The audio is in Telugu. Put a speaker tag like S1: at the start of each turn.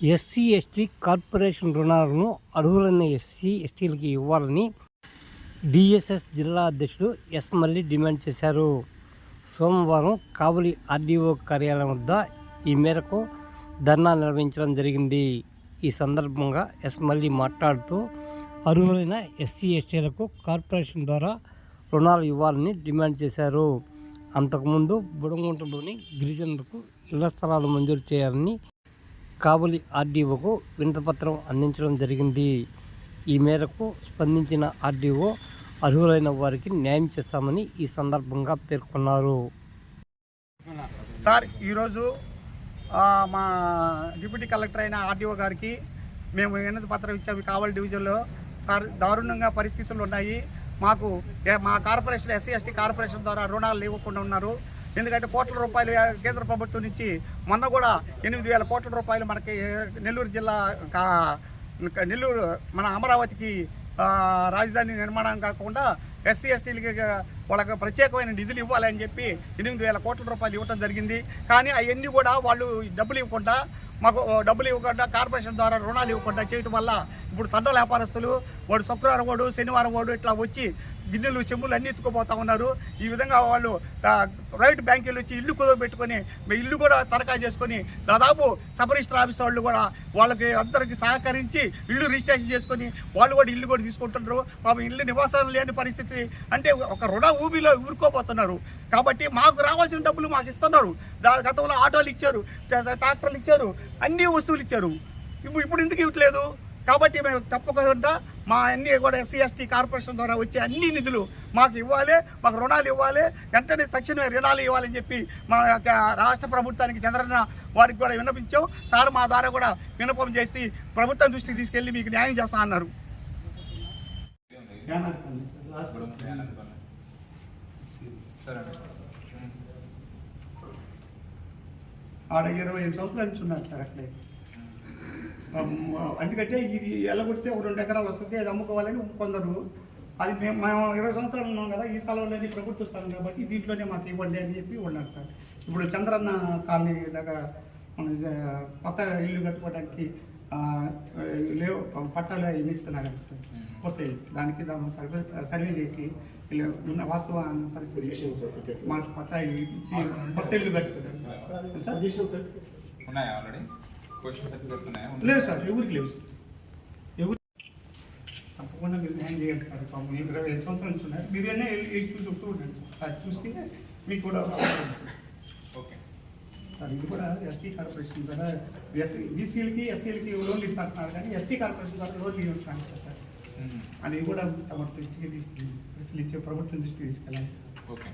S1: ఎస్సీ ఎస్టీ కార్పొరేషన్ రుణాలను అర్హులైన ఎస్సీ ఎస్టీలకి ఇవ్వాలని డిఎస్ఎస్ జిల్లా అధ్యక్షుడు ఎస్ మల్లి డిమాండ్ చేశారు. సోమవారం కావలి ఆర్డీఓ కార్యాలయం వద్ద ఈ మేరకు ధర్నా నిర్వహించడం జరిగింది. ఈ సందర్భంగా ఎస్ మల్లి మాట్లాడుతూ అర్హులైన ఎస్సీ ఎస్టీలకు కార్పొరేషన్ ద్వారా రుణాలు ఇవ్వాలని డిమాండ్ చేశారు. అంతకుముందు బుడంగుంటలోని గిరిజనులకు ఇళ్ళ స్థలాలు మంజూరు చేయాలని కాబులి ఆర్డీఓకు వినతిపత్రం అందించడం జరిగింది. ఈ మేరకు స్పందించిన ఆర్డీఓ అర్హులైన వారికి న్యాయం చేస్తామని ఈ సందర్భంగా పేర్కొన్నారు.
S2: సార్ ఈరోజు మా డిప్యూటీ కలెక్టర్ అయిన ఆర్డీఓ గారికి మేము వినతి పత్రం ఇచ్చాము కావలి డివిజన్లో. సార్ దారుణంగా పరిస్థితులు ఉన్నాయి. మాకు మా కార్పొరేషన్ ఎస్సీ ఎస్టీ కార్పొరేషన్ ద్వారా రుణాలు ఇవ్వకుండా ఉన్నారు. ఎందుకంటే కోట్ల రూపాయలు కేంద్ర ప్రభుత్వం నుంచి మొన్న కూడా ఎనిమిది వేల కోట్ల రూపాయలు మనకి నెల్లూరు జిల్లా కా- నెల్లూరు మన అమరావతికి రాజధాని నిర్మాణం కాకుండా ఎస్సీ ఎస్టీలకి వాళ్ళకి ప్రత్యేకమైన నిధులు ఇవ్వాలని చెప్పి ఎనిమిది వేల కోట్ల రూపాయలు ఇవ్వడం జరిగింది. కానీ అవన్నీ కూడా వాళ్ళు డబ్బులు ఇవ్వకుండా మాకు డబ్బులు ఇవ్వకుండా కార్పొరేషన్ ద్వారా రుణాలు ఇవ్వకుండా చేయటం వల్ల ఇప్పుడు తండ వ్యాపారస్తులు వాడు శుక్రవారం వాడు శనివారం వాడు ఇట్లా వచ్చి గిన్నెలు చెమ్ములు అన్ని ఎత్తుకుపోతా ఉన్నారు. ఈ విధంగా వాళ్ళు ప్రైవేట్ బ్యాంకులు వచ్చి ఇల్లు కుదవ పెట్టుకొని ఇల్లు కూడా తనఖా చేసుకొని దాదాపు సబ్ రిజిస్టర్ ఆఫీస్ వాళ్ళు కూడా వాళ్ళకి అందరికి సహకరించి ఇల్లు రిజిస్ట్రేషన్ చేసుకొని వాళ్ళు కూడా ఇల్లు కూడా తీసుకుంటున్నారు. పాపం ఇల్లు నివాసాలు లేని పరిస్థితి. అంటే ఒక రుణ ఊబిలో ఊరుకోపోతున్నారు కాబట్టి మాకు రావాల్సిన డబ్బులు మాకు ఇస్తున్నారు. దా గతంలో ఆటోలు ఇచ్చారు ట్రాక్టర్లు ఇచ్చారు అన్ని వస్తువులు ఇచ్చారు. ఇప్పుడు ఇప్పుడు ఎందుకు ఇవ్వట్లేదు? కాబట్టి మేము తప్పకుండా మా అన్ని కూడా ఎస్సీ ఎస్టీ కార్పొరేషన్ ద్వారా వచ్చే అన్ని నిధులు మాకు ఇవ్వాలి మాకు రుణాలు ఇవ్వాలి. వెంటనే తక్షణమే రుణాలు ఇవ్వాలని చెప్పి మా యొక్క రాష్ట్ర ప్రభుత్వానికి చంద్రన్న వారికి కూడా విన్నపించాం. సార్ మా ద్వారా కూడా విన్నపం చేసి ప్రభుత్వం దృష్టికి తీసుకెళ్ళి మీకు న్యాయం చేస్తా అన్నారు. ఆడ ఇరవై ఐదు సంవత్సరాల నుంచి ఉన్నారు సార్ అట్లే అందుకంటే ఇది ఎల్లగొడితే ఒక రెండు ఎకరాలు వస్తుంది అది అమ్ముకోవాలని కొందరు. అది మేము మేము ఇరవై సంవత్సరాలు ఉన్నాం కదా ఈ స్థలంలోనే ప్రభుత్వ స్థలం కాబట్టి దీంట్లోనే మాకు ఇవ్వండి అని చెప్పి ఉన్నారు సార్. ఇప్పుడు చంద్రన్న కాలనీ దగ్గర మన కొత్త ఇల్లు కట్టుకోవడానికి ఆ, లేవు పట్టాలు అవి ఇస్తున్నారు సార్. కొత్త ఇల్లు. దానికి సర్వే సర్వే చేసి ఇలా ఉన్న వాస్తవ పరిస్థితి మా పట్టా ఇచ్చి కొత్త ఇల్లు కట్టుకుంటారు సార్. సార్.
S3: ఉన్నాయా ఆల్రెడీ
S2: లేదు సార్ ఎవరికి లేవు. ఎవరు తప్పకుండా మీరు న్యాయం చేయండి సార్ పాపం ఇరవై ఐదు సంవత్సరాల నుంచి ఉన్నారు. మీరు అన్నీ వెళ్ళి వెళ్ళి చూసి వస్తూ ఉండండి సార్. చూస్తే మీకు కూడా
S3: ఓకే.
S2: సార్ ఇది కూడా ఎస్టీ కార్పొరేషన్ ద్వారా ఎస్సీ బీసీలకి ఎస్సీలకి లోన్లు ఇస్తున్నారు కానీ ఎస్టీ కార్పొరేషన్ ద్వారా లోన్లు ఇవ్వడానికి సార్. అది కూడా తమ దృష్టికి తీసుకు ఇచ్చే ప్రభుత్వం దృష్టికి తీసుకెళ్ళాలి.
S3: ఓకే.